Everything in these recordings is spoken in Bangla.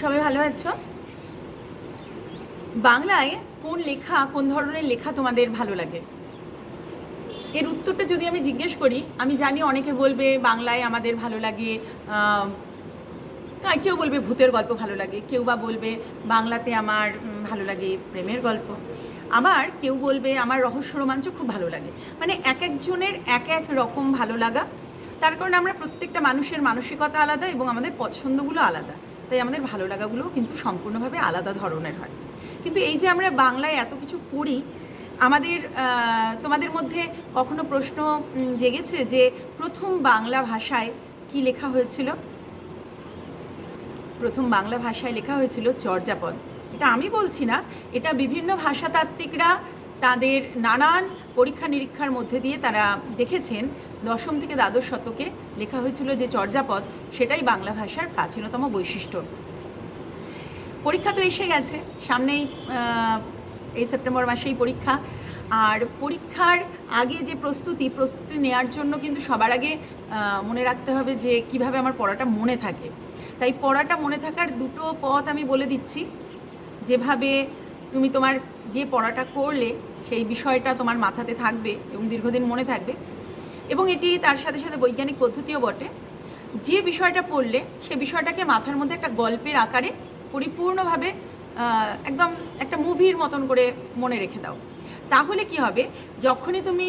সবাই ভালো আছো? বাংলায় কোন লেখা, কোন ধরনের লেখা তোমাদের ভালো লাগে? এর উত্তরটা যদি আমি জিজ্ঞেস করি, আমি জানি অনেকে বলবে বাংলায় আমাদের ভালো লাগে কেউ বলবে ভূতের গল্প ভালো লাগে, কেউ বা বলবে বাংলাতে আমার ভালো লাগে প্রেমের গল্প। আবার কেউ বলবে আমার রহস্য রোমাঞ্চ খুব ভালো লাগে। মানে এক একজনের এক এক রকম ভালো লাগা। তার কারণে আমরা প্রত্যেকটা মানুষের মানসিকতা আলাদা এবং আমাদের পছন্দগুলো আলাদা। তাই আমাদের ভালো লাগাগুলোও কিন্তু সম্পূর্ণভাবে আলাদা ধরনের হয়। কিন্তু এই যে আমরা বাংলায় এত কিছু পড়ি, আমাদের তোমাদের মধ্যে কখনো প্রশ্ন জেগেছে যে প্রথম বাংলা ভাষায় কি লেখা হয়েছিল? প্রথম বাংলা ভাষায় লেখা হয়েছিল চর্যাপদ। এটা আমি বলছি না, এটা বিভিন্ন ভাষাতাত্ত্বিকরা তাদের নানান পরীক্ষা নিরীক্ষার মধ্যে দিয়ে তারা দেখেছেন দশম থেকে দ্বাদশ শতকে লেখা হয়েছিল যে চর্যাপদ সেটাই বাংলা ভাষার প্রাচীনতম বৈশিষ্ট্য। পরীক্ষা তো এসে গেছে, সামনেই এই সেপ্টেম্বর মাসেই পরীক্ষা। আর পরীক্ষার আগে যে প্রস্তুতি প্রস্তুতি নেওয়ার জন্য কিন্তু সবার আগে মনে রাখতে হবে যে কীভাবে আমার পড়াটা মনে থাকে। তাই পড়াটা মনে থাকার দুটো পথ আমি বলে দিচ্ছি। যেভাবে তুমি তোমার যে পড়াটা করলে, সেই বিষয়টা তোমার মাথাতে থাকবে এবং দীর্ঘদিন মনে থাকবে। এবং এটি তার সাথে সাথে বৈজ্ঞানিক পদ্ধতিও বটে। যে বিষয়টা পড়লে সে বিষয়টাকে মাথার মধ্যে একটা গল্পের আকারে পরিপূর্ণভাবে একদম একটা মুভির মতন করে মনে রেখে দাও। তাহলে কি হবে? যখনই তুমি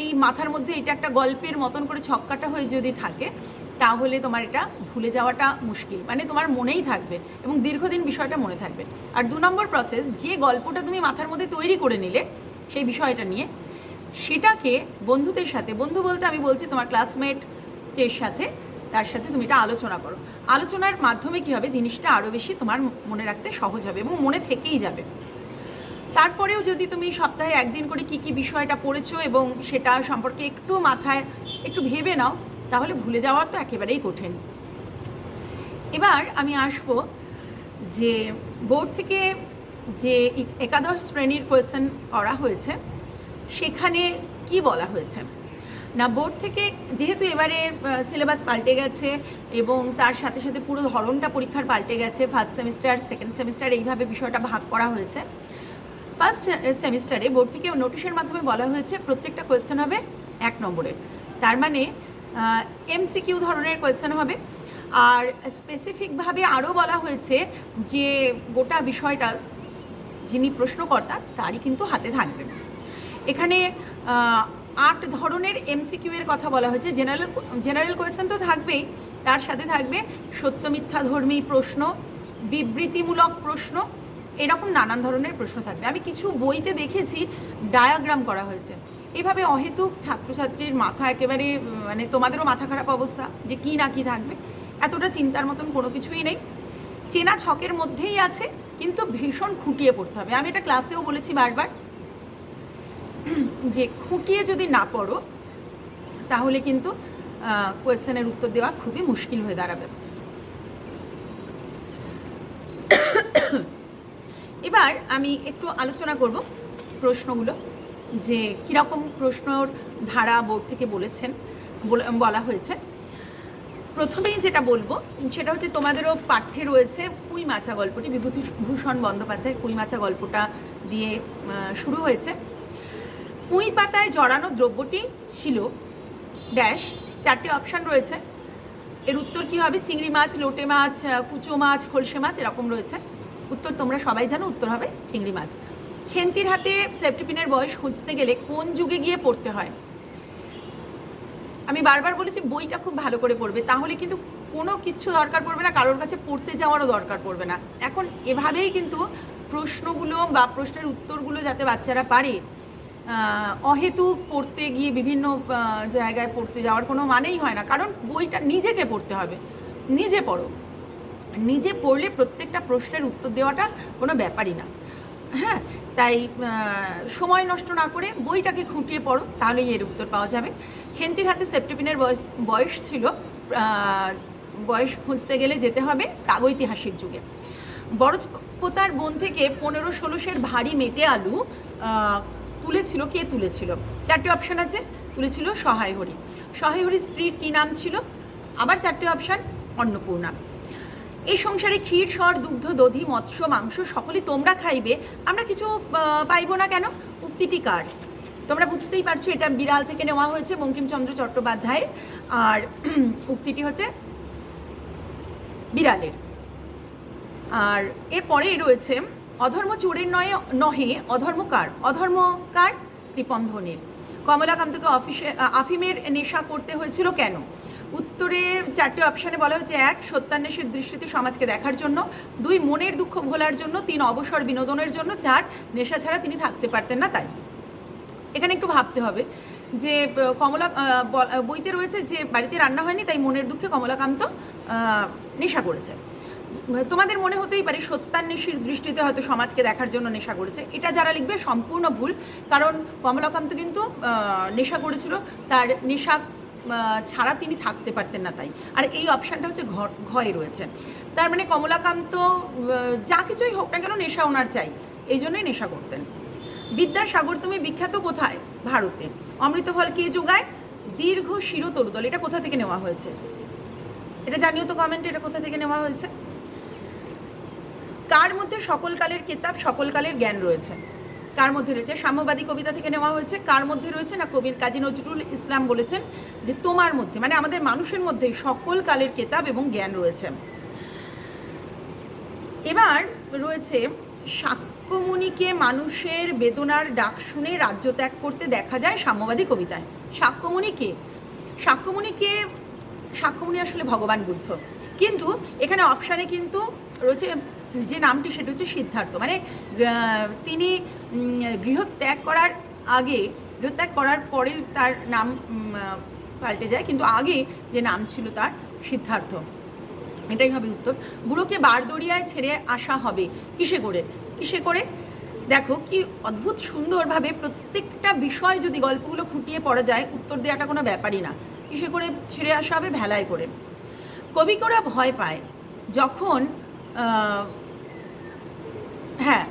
এই মাথার মধ্যে এটা একটা গল্পের মতন করে ছক্কাটা হয়ে যদি থাকে, তাহলে তোমার এটা ভুলে যাওয়াটা মুশকিল। মানে তোমার মনেই থাকবে এবং দীর্ঘদিন বিষয়টা মনে থাকবে। আর দু নম্বর প্রসেস যে গল্পটা তুমি মাথার মধ্যে তৈরি করে নিলে, সেই বিষয়টা নিয়ে সেটাকে বন্ধুদের সাথে, বন্ধু বলতে আমি বলছি তোমার ক্লাসমেটের সাথে, তার সাথে তুমি এটা আলোচনা করো। আলোচনার মাধ্যমে কী হবে? জিনিসটা আরও বেশি তোমার মনে রাখতে সহজ হবে এবং মনে থেকেই যাবে। তারপরেও যদি তুমি সপ্তাহে একদিন করে কি কি বিষয়টা পড়েছো এবং সেটা সম্পর্কে একটু মাথায়, একটু ভেবে নাও, তাহলে ভুলে যাওয়ার তো একেবারেই কঠিন। এবার আমি আসব যে বোর্ড থেকে যে একাদশ শ্রেণির কোয়েশ্চেন করা হয়েছে। সেখানে কি বলা হয়েছে? না, বোর্ড থেকে যেহেতু এবারে সিলেবাস পাল্টে গেছে এবং তার সাথে সাথে পুরো ধরনটা পরীক্ষার পাল্টে গেছে ফার্স্ট সেমিস্টার সেকেন্ড সেমিস্টার এইভাবে বিষয়টা ভাগ করা হয়েছে। ফার্স্ট সেমিস্টারে বোর্ড থেকে নোটিশের মাধ্যমে বলা হয়েছে, প্রত্যেকটা কোয়েশ্চেন হবে এক নম্বরের। তার মানে এমসিকিউ ধরনের কোয়েশ্চেন হবে। আর স্পেসিফিকভাবে আরও বলা হয়েছে যে গোটা বিষয়টা যিনি প্রশ্নকর্তা, তারই কিন্তু হাতে থাকবে এখানে আট ধরনের এমসিকিউ এর কথা বলা হয়েছে। জেনারেল জেনারেল কোয়েশ্চেন তো থাকবেই। তার সাথে থাকবে সত্য মিথ্যা ধর্মী প্রশ্ন, বিবৃতিমূলক প্রশ্ন, এরকম নানান ধরনের প্রশ্ন থাকবে। আমি কিছু বইতে দেখেছি ডায়াগ্রাম করা হয়েছে। এভাবে অহেতুক ছাত্রছাত্রীর মাথা একেবারে মানে তোমাদেরও মাথা খারাপ অবস্থা যে কি না কি থাকবে। এতটা চিন্তার মতন কোনো কিছুই নেই। চেনা ছকের মধ্যেই আছে, কিন্তু ভীষণ খুঁটিয়ে পড়তে হবে। আমি এটা ক্লাসেও বলেছি বারবার। যে খুঁটিয়ে যদি না পড়ো, তাহলে কিন্তু কোয়েশ্চেনের উত্তর দেওয়া খুবই মুশকিল হয়ে দাঁড়াবে। এবার আমি একটু আলোচনা করব প্রশ্নগুলো, যে কীরকম প্রশ্নর ধারা বোর্ড থেকে বলেছেন, বলে- বলা হয়েছে। প্রথমেই যেটা বলব, সেটা হচ্ছে তোমাদেরও পাঠ্যে রয়েছে কুই মাছা গল্পটি। বিভূতিভূষণ বন্দ্যোপাধ্যায়ের কুই মাছা গল্পটা দিয়ে শুরু হয়েছে। পুঁই পাতায় জড়ানো দ্রব্যটি ছিল। ড্যাশ চারটে অপশান রয়েছে। এর উত্তর কি হবে? চিংড়ি মাছ, লোটে মাছ কুচো মাছ, খলসে মাছ এরকম রয়েছে। উত্তর তোমরা সবাই জানো, উত্তর হবে চিংড়ি মাছ। খেন্তির হাতে সেফটিপিনের বয়স খুঁজতে গেলে কোন যুগে গিয়ে পড়তে হয়? আমি বারবার বলেছি, বইটা খুব ভালো করে পড়বে। তাহলে কিন্তু কোনো কিচ্ছু দরকার পড়বে না, কারোর কাছে পড়তে যাওয়ারও দরকার পড়বে না। এখন এভাবেই কিন্তু প্রশ্নগুলো বা প্রশ্নের উত্তরগুলো যাতে বাচ্চারা পারে অহেতুক পড়তে গিয়ে বিভিন্ন জায়গায় পড়তে যাওয়ার কোনো মানেই হয় না। কারণ বইটা নিজেকে পড়তে হবে। নিজে পড়ো। নিজে পড়লে প্রত্যেকটা প্রশ্নের উত্তর দেওয়াটা কোনো ব্যাপারই না। হ্যাঁ তাই সময় নষ্ট না করে বইটাকে খুঁটিয়ে পড়ো, তাহলেই এর উত্তর পাওয়া যাবে। খেন্তির হাতে সেপ্টেপিনের বয়স বয়স ছিল বয়স খুঁজতে গেলে যেতে হবে প্রাগৈতিহাসিক যুগে। বড়পোতার বন থেকে পনেরো ষোলোশের ভারী মেটে আলু তুলেছিল, কে তুলেছিল? চারটে অপশান আছে, তুলেছিল সহায় হরি। সহায় হরি স্ত্রীর কী নাম ছিল? আবার চারটে অপশান অন্নপূর্ণা। এই সংসারে ক্ষীর স্বর দুগ্ধ, দধি, মৎস্য, মাংস সকলেই তোমরা খাইবে, আমরা কিছু পাইবো না কেন? উক্তিটি কার? তোমরা বুঝতেই পারছ, এটা বিড়াল থেকে নেওয়া হয়েছে বঙ্কিমচন্দ্র চট্টোপাধ্যায় আর উক্তিটি হচ্ছে বিড়ালের। আর এরপরে রয়েছে অধর্ম চোরের নয়, নহে, অধর্ম কার? অধর্ম কার? কৃপন্ধনের কমলাকান্তকে অফিসে আফিমের নেশা করতে হয়েছিল কেন? উত্তরের চারটে অপশানে বলা হয়েছে, এক, সত্যান্বেষের দৃষ্টিতে সমাজকে দেখার জন্য, দুই, মনের দুঃখ ভোলার জন্য, তিন, অবসর বিনোদনের জন্য, চার, নেশা ছাড়া তিনি থাকতে পারতেন না তাই। এখানে একটু ভাবতে হবে যে কমলা বইতে রয়েছে যে বাড়িতে রান্না হয়নি, তাই মনের দুঃখে কমলাকান্ত নেশা করেছে। তোমাদের মনে হতেই পারে সত্যান্বেষীর দৃষ্টিতে হয়তো সমাজকে দেখার জন্য নেশা করেছে। এটা যারা লিখবে সম্পূর্ণ ভুল, কারণ কমলাকান্ত কিন্তু নেশা করেছিল, তার নেশা ছাড়া তিনি থাকতে পারতেন না তাই। আর এই অপশানটা হচ্ছে ঘয়ে রয়েছে। তার মানে কমলাকান্ত যা কিছুই হোক না কেন নেশা ওনার চাই, এই জন্যই নেশা করতেন। বিদ্যাসাগর, তুমি বিখ্যাত কোথায়? ভারতে। অমৃত অমৃতফল কে যোগায় দীর্ঘ শির তরুদল এটা কোথা থেকে নেওয়া হয়েছে? এটা জানিও তো কমেন্ট এটা কোথা থেকে নেওয়া হয়েছে? কার মধ্যে সকল কালের কেতাব সকল জ্ঞান রয়েছে। কার মধ্যে রয়েছে? সাম্যবাদী কবিতা থেকে নেওয়া হয়েছে। কার মধ্যে রয়েছে? না কবির কাজী নজরুল ইসলাম বলেছেন যে তোমার মধ্যে মানে আমাদের মানুষের মধ্যে সকল কালের কেতাব এবং জ্ঞান রয়েছে। এবার রয়েছে সাক্ষ্যমণিকে মানুষের বেদনার ডাক শুনে রাজ্য ত্যাগ করতে দেখা যায় সাম্যবাদী কবিতায়। সাক্ষ্যমণিকে সাক্ষ্যমণিকে সাক্ষ্যমণি আসলে ভগবান বুদ্ধ। কিন্তু এখানে অপশানে কিন্তু রয়েছে যে নামটি সেটা হচ্ছে সিদ্ধার্থ। মানে তিনি গৃহত্যাগ করার আগে, গৃহত্যাগ করার পরে তার নাম পাল্টে যায়, কিন্তু আগে যে নাম ছিল তার সিদ্ধার্থ। এটাই হবে উত্তর। বুড়োকে বারদরিয়ায় ছেড়ে আসা হবে কিসে করে? কিসে করে? দেখো, কি অদ্ভুত সুন্দরভাবে প্রত্যেকটা বিষয় যদি গল্পগুলো খুঁটিয়ে পড়া যায়, উত্তর দেওয়াটা কোনো ব্যাপারই না। কিসে করে ছেড়ে আসা হবে? ভেলায় করে। কবি করা ভয় পায়। যখন আহ,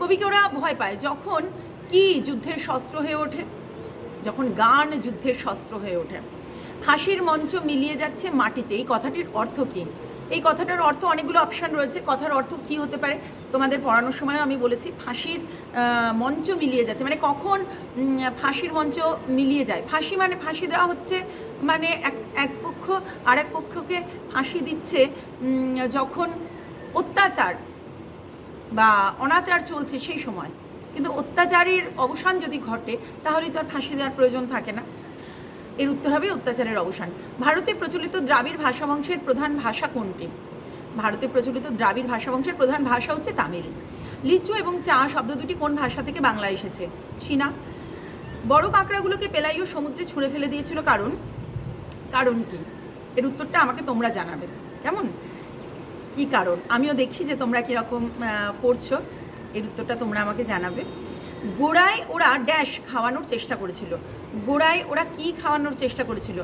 কবিকে ওরা ভয় পায়। যখন কি যুদ্ধের শস্ত্র হয়ে ওঠে? যখন গান যুদ্ধের শস্ত্র হয়ে ওঠে। ফাঁসির মঞ্চ মিলিয়ে যাচ্ছে মাটিতে। এই কথাটির অর্থ কী? এই কথাটার অর্থ অনেকগুলো অপশান রয়েছে। কথার অর্থ কী হতে পারে? তোমাদের পড়ানোর সময় আমি বলেছি ফাঁসির মঞ্চ মিলিয়ে যাচ্ছে। মানে কখন ফাঁসির মঞ্চ মিলিয়ে যায়? ফাঁসি মানে ফাঁসি দেওয়া হচ্ছে মানে এক এক পক্ষ আর এক পক্ষকে ফাঁসি দিচ্ছে। যখন অত্যাচার বা অনাচার চলছে সেই সময়। কিন্তু অত্যাচারের অবসান যদি ঘটে, তাহলে তো আর ফাঁসি দেওয়ার প্রয়োজন থাকে না। এর উত্তর হবে অত্যাচারের অবসান। ভারতে প্রচলিত দ্রাবিড় ভাষাবংশের প্রধান ভাষা কোনটি? ভারতে প্রচলিত দ্রাবিড় ভাষাবংশের প্রধান ভাষা হচ্ছে তামিল। লিচু এবং চা শব্দ দুটি কোন ভাষা থেকে বাংলা এসেছে? চীনা। বড় কাঁকড়াগুলোকে পেলাইও সমুদ্রে ছুঁড়ে ফেলে দিয়েছিল কারণ? কারণ কি? এর উত্তরটা আমাকে তোমরা জানাবে। কেমন? কি কারণ? আমিও দেখি যে তোমরা কীরকম পড়ছো। এর উত্তরটা তোমরা আমাকে জানাবে। গোড়ায় ওরা ড্যাশ খাওয়ানোর চেষ্টা করেছিল। গোড়ায় ওরা কি খাওয়ানোর চেষ্টা করেছিল?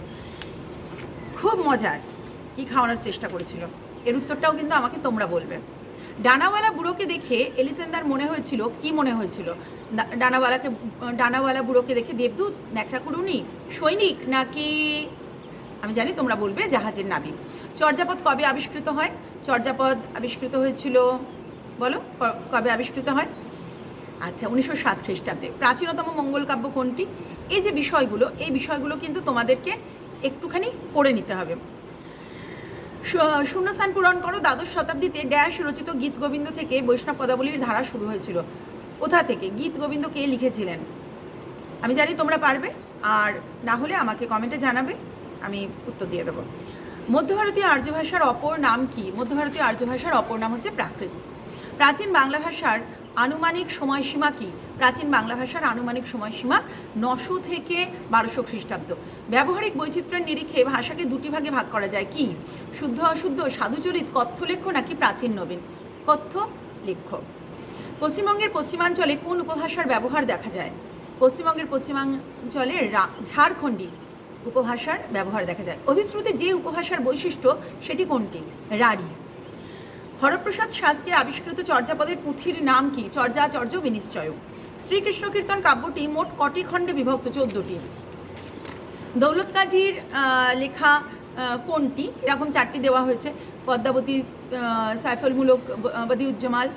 খুব মজার কি খাওয়ানোর চেষ্টা করেছিল। এর উত্তরটাও কিন্তু আমাকে তোমরা বলবে। ডানাওয়ালা বুড়োকে দেখে এলিসেন্দার মনে হয়েছিল, কি মনে হয়েছিল? ডানাওয়ালাকে, ডানাওয়ালা বুড়োকে দেখে দেবদূত ন্যাকড়া কুড়ুনি সৈনিক নাকি আমি জানি তোমরা বলবে জাহাজের নাবিক চর্যাপদ কবে আবিষ্কৃত হয়? চর্যাপদ আবিষ্কৃত হয়েছিল, বলো কবে আবিষ্কৃত হয়? আচ্ছা উনিশশো সাত খ্রিস্টাব্দে। প্রাচীনতম মঙ্গল কাব্য কোনটি? এই যে বিষয়গুলো, এই বিষয়গুলো কিন্তু তোমাদেরকে একটুখানি পড়ে নিতে হবে। শূন্যস্থান পূরণ করো, দ্বাদশ শতাব্দীতে ড্যাশ রচিত গীত গোবিন্দ থেকে বৈষ্ণব পদাবলীর ধারা শুরু হয়েছিল। কোথা থেকে? গীত গোবিন্দ কে লিখেছিলেন? আমি জানি তোমরা পারবে, আর না হলে আমাকে কমেন্টে জানাবে। আমি উত্তর দিয়ে দেবো। মধ্য ভারতীয় আর্য ভাষার অপর নাম কি? মধ্য ভারতীয় আর্য ভাষার অপর নাম হচ্ছে প্রাকৃত। প্রাচীন বাংলা ভাষার আনুমানিক সময়সীমা কি? প্রাচীন বাংলা ভাষার আনুমানিক সময়সীমা নশো থেকে বারোশো খ্রিস্টাব্দ। ব্যবহারিক বৈচিত্র্যের নিরিখে ভাষাকে দুটি ভাগে ভাগ করা যায়। কি? শুদ্ধ, অশুদ্ধ, সাধুচরিত কথ্য লেখ্য নাকি প্রাচীন নবীন? কথ্য, লেখ্য। পশ্চিমবঙ্গের পশ্চিমাঞ্চলে কোন উপভাষার ব্যবহার দেখা যায়? পশ্চিমবঙ্গের পশ্চিমাঞ্চলে রা- ঝাড়খণ্ডী উপভাষার ব্যবহার দেখা যায়। অভিশ্রুতে যে উপভাষার বৈশিষ্ট্য, সেটি কোনটি? রাঢ়ী। হরপ্রসাদ শাস্ত্রী আবিষ্কৃত চর্যাপদের পুঁথির নাম কি? চর্যাচর্য বিনিশ্চয় শ্রীকৃষ্ণ কীর্তন কাব্যটি মোট কটি খণ্ডে বিভক্ত? চোদ্দটি। দৌলত কাজীর লেখা কোনটি? এরকম চারটি দেওয়া হয়েছে। পদ্মাবতী সাইফলমূলক বদিউজ্জামাল,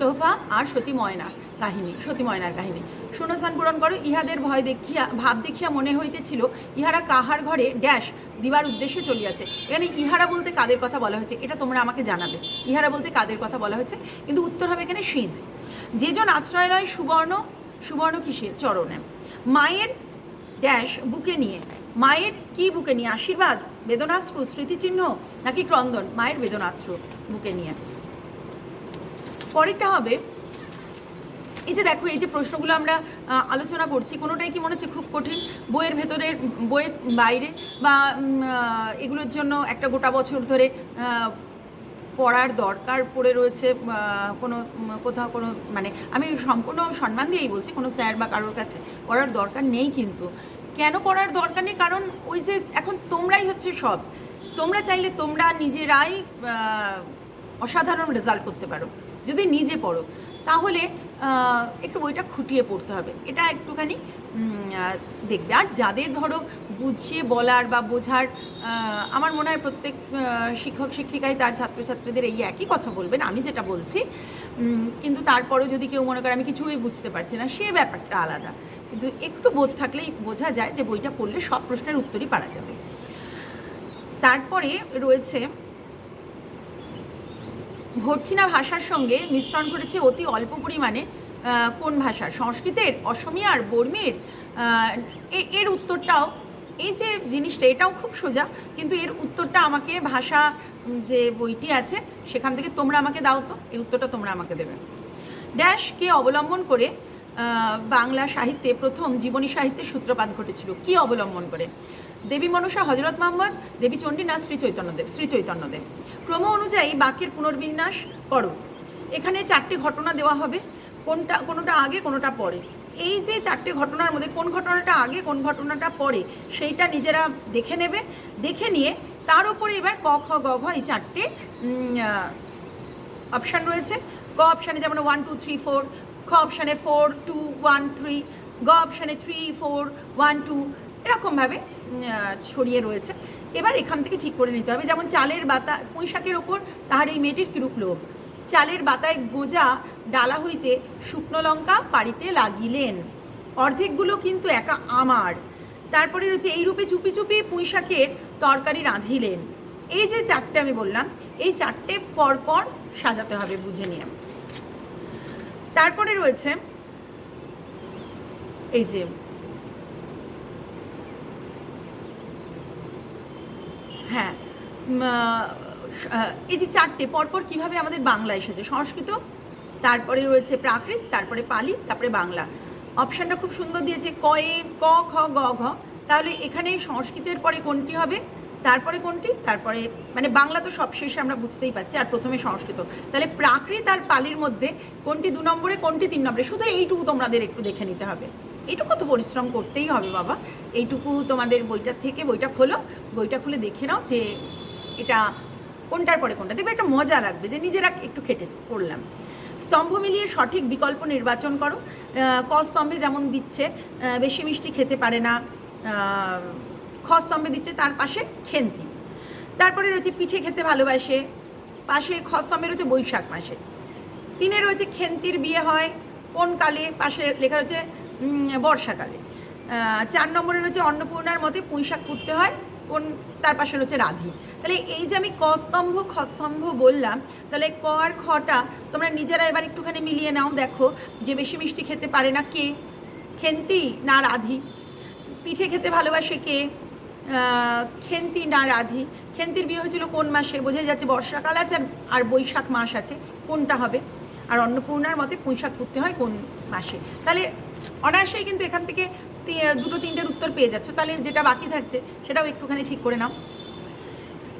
তোহফা আর সতী ময়না কাহিনী সতী ময়নার কাহিনী। শূন্যস্থান পূরণ করো। ইহাদের ভয় দেখিয়া, ভাব দেখিয়া মনে হইতেছিল, ইহারা কাহার ঘরে ড্যাশ দিবার উদ্দেশ্যে চলিয়াছে। এখানে ইহারা বলতে কাদের কথা বলা হয়েছে, এটা তোমরা আমাকে জানাবে। ইহারা বলতে কাদের কথা বলা হয়েছে, কিন্তু উত্তর হবে এখানে শীত যেজন আশ্রয় রয় সুবর্ণ সুবর্ণ কিসের? চরণে। মায়ের ড্যাশ বুকে নিয়ে। মায়ের কি বুকে নিয়ে আশীর্বাদ? বেদনাশ্রু, স্মৃতিচিহ্ন নাকি ক্রন্দন? মায়ের বেদনাশ্রু বুকে নিয়ে। পরেরটা হবে, এই যে দেখো, এই যে প্রশ্নগুলো আমরা আলোচনা করছি, কোনোটাই কি মনে হচ্ছে খুব কঠিন? বইয়ের ভেতরের, বইয়ের বাইরে বা এগুলোর জন্য একটা গোটা বছর ধরে পড়ার দরকার পড়ে রয়েছে কোনো কোথাও কোনো মানে আমি সম্পূর্ণ সম্মান দিয়েই বলছি, কোনো স্যার বা কারোর কাছে পড়ার দরকার নেই কিন্তু। কেন পড়ার দরকার নেই? কারণ ওই যে এখন তোমরাই হচ্ছে সব। তোমরা চাইলে তোমরা নিজেরাই অসাধারণ রেজাল্ট করতে পারো, যদি নিজে পড়ো। তাহলে একটু বইটা খুঁটিয়ে পড়তে হবে। এটা একটুখানি দেখবে। আর যাদের ধরো বুঝিয়ে বলার বা বোঝার আমার মনে হয় প্রত্যেক শিক্ষক শিক্ষিকাই তার ছাত্রছাত্রীদের এই একই কথা বলবেন, আমি যেটা বলছি। কিন্তু তারপরেও যদি কেউ মনে করে আমি কিছুই বুঝতে পারছি না, সে ব্যাপারটা আলাদা। কিন্তু একটু বোধ থাকলেই বোঝা যায় যে বইটা পড়লে সব প্রশ্নের উত্তরই পারা যাবে। তারপরে রয়েছে ভর্চিনা ভাষার সঙ্গে মিশ্রণ ঘটেছে অতি অল্প পরিমাণে কোন ভাষা সংস্কৃতের, অসমিয়ার, বর্মীর? এর উত্তরটাও, এই যে জিনিসটা, এটাও খুব সোজা, কিন্তু এর উত্তরটা আমাকে ভাষা যে বইটি আছে, সেখান থেকে তোমরা আমাকে দাও তো, এর উত্তরটা তোমরা আমাকে দেবে। ড্যাশকে অবলম্বন করে বাংলা সাহিত্যে প্রথম জীবনী সাহিত্যের সূত্রপাত ঘটেছিল। কি অবলম্বন করে? দেবী মনসা, হজরত মোহাম্মদ দেবী চণ্ডী না শ্রী চৈতন্যদেব শ্রী চৈতন্যদেব। ক্রম অনুযায়ী বাক্যের পুনর্বিন্যাস করো। এখানে চারটে ঘটনা দেওয়া হবে। কোনটা, কোনোটা আগে, কোনোটা পরে। এই যে চারটে ঘটনার মধ্যে কোন ঘটনাটা আগে, কোন ঘটনাটা পরে, সেইটা নিজেরা দেখে নেবে। দেখে নিয়ে তার উপরে এবার ক, খ, গ, ঘ এই চারটে অপশান রয়েছে। ক অপশানে যেমন ওয়ান টু থ্রি ফোর খ অপশানে ফোর টু ওয়ান থ্রি গ অপশানে থ্রি ফোর ওয়ান টু এরকমভাবে ছড়িয়ে রয়েছে। এবার এখান থেকে ঠিক করে নিতে হবে। যেমন চালের বাতা, পুঁইশাকের ওপর তাহার এই মেয়েটির কিরূপ লোভ? চালের বাতায় গোজা ডালা হইতে শুকনো লঙ্কা পাড়িতে লাগিলেন। অর্ধেকগুলো কিন্তু একা আমার। তারপরে রয়েছে, এই রূপে চুপি চুপি পুঁইশাকের তরকারি রাঁধিলেন। এই যে চারটে আমি বললাম, এই চারটে পরপর সাজাতে হবে বুঝে নিয়ে। তারপরে রয়েছে এই যে হ্যাঁ এই যে চারটে, পরপর কীভাবে আমাদের বাংলা এসেছে? সংস্কৃত, তারপরে রয়েছে প্রাকৃত, তারপরে পালি, তারপরে বাংলা। অপশানটা খুব সুন্দর দিয়েছে ক এ ক, খ, গ, ঘ। তাহলে এখানে সংস্কৃতের পরে কোনটি হবে? তারপরে কোনটি? তারপরে মানে বাংলা তো সবশেষে আমরা বুঝতেই পারছি, আর প্রথমে সংস্কৃত। তাহলে প্রাকৃত আর পালির মধ্যে কোনটি দু নম্বরে, কোনটি তিন নম্বরে? শুধু এইটুকু তোমাদের একটু দেখে নিতে হবে। এইটুকু তো পরিশ্রম করতেই হবে, বাবা। এইটুকু তোমাদের বইটা থেকে বইটা খোলো, বইটা খুলে দেখে নাও যে এটা কোনটার পরে কোনটা। দেখবে একটা মজা লাগবে যে নিজেরা একটু খেটে করলাম। স্তম্ভ মিলিয়ে সঠিক বিকল্প নির্বাচন করো। ক স্তম্ভে যেমন দিচ্ছে বেশি মিষ্টি খেতে পারে না আহ, খ স্তম্ভে দিচ্ছে তার পাশে খেন্তি। তারপরে রয়েছে পিঠে খেতে ভালোবাসে পাশে খ স্তম্ভে রয়েছে বৈশাখ মাসে। তিনে রয়েছে খেন্তির বিয়ে হয় কোন কালে? পাশে লেখা রয়েছে বর্ষাকালে। চার নম্বরে রয়েছে অন্নপূর্ণার মতে পুঁইশাক পুঁততে হয় কোন তার পাশে রয়েছে রাধি। তাহলে এই যে আমি ক খস্তম্ভ বললাম তাহলে ক আর খটা তোমরা নিজেরা এবার একটুখানি মিলিয়ে নাও দেখো যে বেশি মিষ্টি খেতে পারে না কে? খেন্তি না রাধি? পিঠে খেতে ভালোবাসে কে? খেন্তি না রাধি? খেন্তির বিয়ে হয়েছিল কোন মাসে? বোঝাই যাচ্ছে বর্ষাকাল আছে আর- বৈশাখ মাস আছে। কোনটা হবে? আর অন্নপূর্ণার মতে পুঁইশাক পুঁততে হয় কোন মাসে? তাহলে অনায়াসেই কিন্তু এখান থেকে দুটো তিনটের উত্তর পেয়ে যাচ্ছ। তাহলে যেটা বাকি থাকছে, সেটাও একটুখানি ঠিক করে নাও।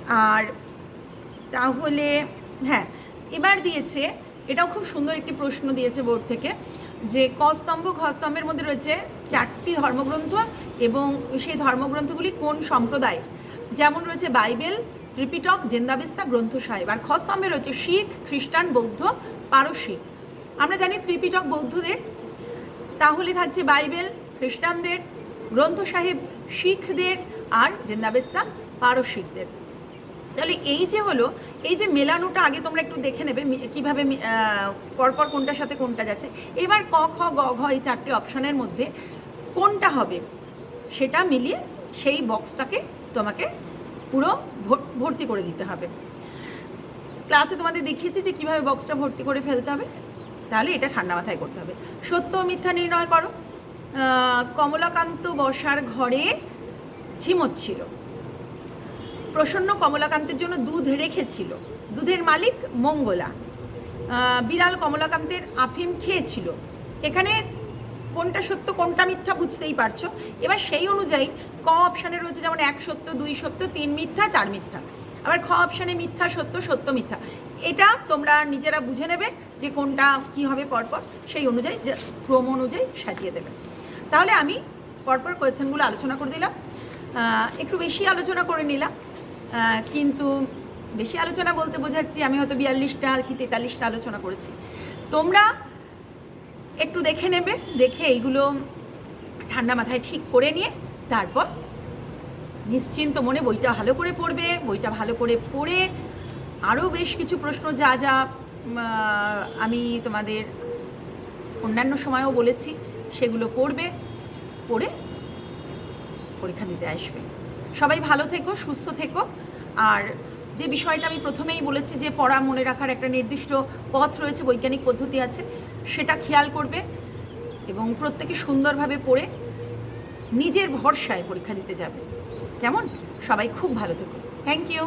আর তাহলে হ্যাঁ এবার দিয়েছে, এটাও খুব সুন্দর একটি প্রশ্ন দিয়েছে বোর্ড থেকে, যে কস্তম্ভ স্তম্ভ ঘ স্তম্ভের মধ্যে রয়েছে চারটি ধর্মগ্রন্থ এবং সেই ধর্মগ্রন্থগুলি কোন সম্প্রদায়? যেমন রয়েছে বাইবেল, ত্রিপিটক, জেন্দাবেস্তা, গ্রন্থ সাহেব। আর খ স্তম্ভে রয়েছে শিখ, খ্রিস্টান, বৌদ্ধ পারসিক আমরা জানি ত্রিপিটক বৌদ্ধদের। তাহলে থাকছে বাইবেল, খ্রিস্টানদের, গ্রন্থ সাহেব, শিখদের আর জেন্দাবেস্তা পারসিকদের তাহলে এই যে হলো, এই যে মেলানোটা আগে তোমরা একটু দেখে নেবে কীভাবে পরপর কোনটার সাথে কোনটা যাচ্ছে। এবার ক, খ, গ, ঘ এই চারটে অপশনের মধ্যে কোনটা হবে? সেটা মিলিয়ে সেই বক্সটাকে তোমাকে পুরো ভর্তি করে দিতে হবে। ক্লাসে তোমাদের দেখিয়েছি যে কীভাবে বক্সটা ভর্তি করে ফেলতে হবে, তাহলে এটা ঠান্ডা মাথায় করতে হবে। সত্য মিথ্যা নির্ণয় করো। কমলাকান্ত বসার ঘরে ঝিমোচ্ছিল প্রসন্ন কমলাকান্তের জন্য দুধ রেখেছিল। দুধের মালিক মঙ্গলা। বিড়াল কমলাকান্তের আফিম খেয়েছিল। এখানে কোনটা সত্য, কোনটা মিথ্যা বুঝতেই পারছ। এবার সেই অনুযায়ী ক অপশানে রয়েছে যেমন এক সত্য, দুই সত্য, তিন মিথ্যা, চার মিথ্যা। আবার খ অপশানে মিথ্যা, সত্য সত্য, মিথ্যা। এটা তোমরা নিজেরা বুঝে নেবে যে কোনটা কি হবে পরপর। সেই অনুযায়ী ক্রম অনুযায়ী সাজিয়ে দেবে। তাহলে আমি পরপর কোয়েশ্চেনগুলো আলোচনা করে দিলাম। একটু বেশি আলোচনা করে নিলাম। কিন্তু বেশি আলোচনা বলতে বোঝাচ্ছি, আমি হয়তো বিয়াল্লিশটা কি তেতাল্লিশটা আলোচনা করেছি। তোমরা একটু দেখে নেবে, দেখে এইগুলো ঠান্ডা মাথায় ঠিক করে নিয়ে তারপর নিশ্চিন্ত মনে বইটা ভালো করে পড়বে, বইটা ভালো করে পড়ে আরও বেশ কিছু প্রশ্ন যা যা আমি তোমাদের অন্যান্য সময়ও বলেছি, সেগুলো পড়বে, পড়ে পরীক্ষা দিতে আসবে। সবাই ভালো থেকো, সুস্থ থেকো, আর যে বিষয়টা আমি প্রথমেই বলেছি যে পড়া মনে রাখার একটা নির্দিষ্ট পথ রয়েছে, বৈজ্ঞানিক পদ্ধতি আছে, সেটা খেয়াল করবে এবং প্রত্যেকে সুন্দরভাবে পড়ে নিজের ভরসায় পরীক্ষা দিতে যাবে। কেমন? সবাই খুব ভালো থেকো। Thank you